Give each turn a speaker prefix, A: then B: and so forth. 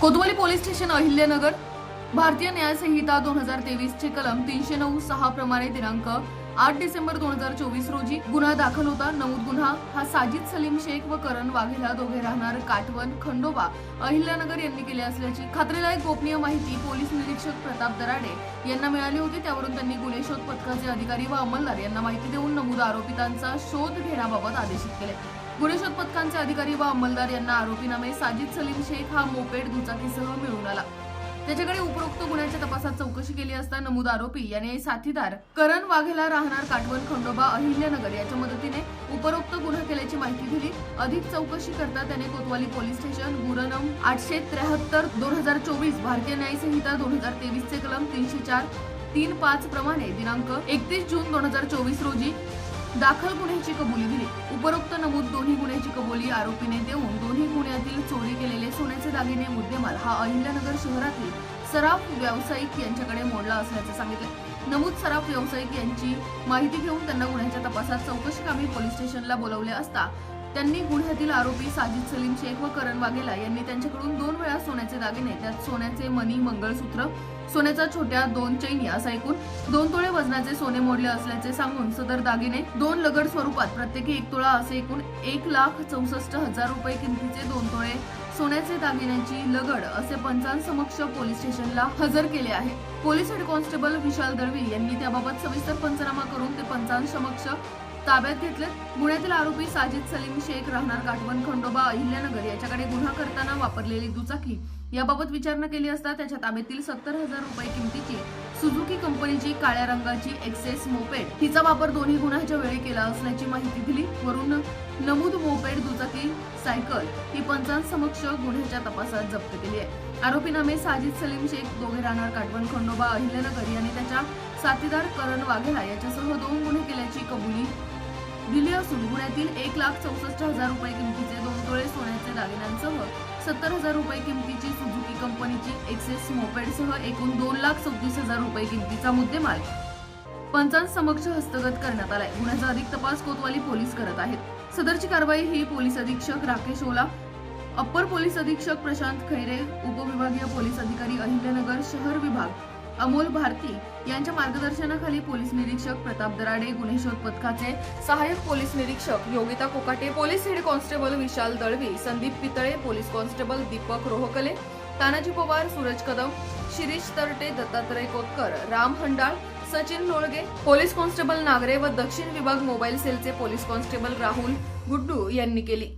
A: कोतवाली police station Ahilyanagar भारतीय न्याय संहिता दोन हजार तेवीस चे कलम तीनशे नऊ सहा प्रमाणे दिनांक आठ डिसेंबर दोन हजार चोवीस रोजी गुन्हा दाखल होता. नमूद गुन्हा हा साजिद सलीम शेख व करण वाघेला दोघे राहणार काटवन खंडोबा. अहिल्यानगर यांनी केले असल्याची खात्रीलायक गोपनीय माहिती पोलीस निरीक्षक प्रताप दराडे यांना मिळाली होती. त्यावरून त्यांनी गुन्हे शोध पथकाचे अधिकारी व अंमलदार यांना माहिती देऊन नमूद आरोपितांचा शोध घेण्याबाबत आदेशित केले. गुन्हे शोध पथकांचे अधिकारी व अंमलदार यांना आरोपीनामे साजिद सलीम शेख हा मोपेड दुचाकीसह मिळून आला. त्याच्याकडे उपरोक्त गुन्ह्याच्या तपासात चौकशी केली असता नमूद आरोपी याने साथीदार करण वाघेला राहणार काटवण खंडोबा अहिल्यानगर याच्या मदतीने उपरोक्त गुन्हा केल्याची माहिती दिली. अधिक चौकशी करता त्याने कोतवाली पोलीस स्टेशन गुरनम आठशे त्र्याहत्तर दोन हजार चोवीस भारतीय न्याय संहिता दोन हजार तेवीस चे कलम तीनशे चार तीन पाच प्रमाणे दिनांक एकतीस जून दोन हजार चोवीस रोजी दाखल गुन्ह्याची कबुली दिली. उपरोक्त नमूद दोन्ही गुन्ह्याची कबुली आरोपीने देऊन दोन्ही गुन्ह्यातील चोरी केलेले सोन्याचे दागिने मुद्देमाल हा अहिल्यानगर शहरातील सराफ व्यावसायिक यांच्याकडे मोडला असल्याचे सांगितले. नमूद सराफ व्यावसायिक यांची माहिती घेऊन त्यांना गुन्ह्याच्या तपासात चौकशी कामी पोलीस स्टेशनला बोलावले असता त्यांनी गुन्ह्यातील आरोपी साजिद सलीम शेख व करण वाघेला यांनी त्यांच्याकडून दोन वेळा सोन्याचे दागिने त्यात सोन्याचे मणी मंगळसूत्र सोन्याच्या छोट्या दोन चैनी असा ऐकून दोन तोळे वजनाचे सोने मोडले असल्याचे सांगून सदर दागिने दोन लगड स्वरूपात प्रत्येकी एक तोळा असे एकूण एक लाख चौसष्ट हजार रुपये किमतीचे दोन तोळे सोन्याचे दागिन्यांची लगड असे पंचांसमक्ष पोलीस स्टेशनला हजर केले आहे. Police head constable Vishal Dalvi यांनी त्याबाबत सविस्तर पंचनामा करून ते पंचांसमक्ष ताब्यात घेतलेत पुण्यातील आरोपी साजिद सलीम शेख राहणार काटवण खंडोबा अहिल्यानगर याच्याकडे गुन्हा करताना वापरलेली दुचाकी. याबाबत विचारणा केली असता त्याच्या ताब्यातील सत्तर हजार रुपये किमतीची सुझुकी कंपनीची काळ्या रंगाची एक्सेस मोपेड हिचा वापर दोन्ही गुन्ह्याच्या वेळी केला असल्याची माहिती दिली. वरून नमूद मोपेड दुचाकी सायकल ही पंचांसमक्ष गुन्ह्याच्या तपासात जप्त केली आहे. आरोपी नामे साजिद सलीम शेख दोघे राहणार काटवण खंडोबा अहिल्यानगर यांनी त्याच्या साथीदार करण वाघेला याच्यासह दोन गुन्हे केल्याची कबुली दिली असून पुण्यातील एक लाख चौसष्ट हजार रुपये किमतीचे दोन तोळे सोन्याचे दागिन्यांसह सत्तर हजार रुपये किमतीची सुझुकी कंपनीची एक्सेस मोपेडसह एकूण दोन लाख चौतीस हजार रुपये किमतीचा मुद्देमाल. पंचांसमक्ष हस्तगत करण्यात आलाय. गुन्ह्याचा अधिक तपास कोतवाली पोलीस करत आहेत. सदरची कारवाई ही पोलीस अधीक्षक राकेश ओला अप्पर पोलीस अधीक्षक प्रशांत खैरे उपविभागीय पोलीस अधिकारी अहिल्यानगर शहर विभाग अमोल भारती यांच्या मार्गदर्शनाखाली पोलीस निरीक्षक प्रताप दराडे गुन्हे शोध पथकाचे सहाय्यक पोलीस निरीक्षक Yogita Kokate police head constable Vishal Dalvi Sandeep Pitale police constable Deepak Rohakale Tanaji Pawar Suraj Kadam Shirish Tarte Dattatray Kotkar Ram Handal Sachin Lolage police constable Nagare व दक्षिण विभाग मोबाईल सेलचे पोलीस कॉन्स्टेबल राहुल गुड्डू यांनी केली.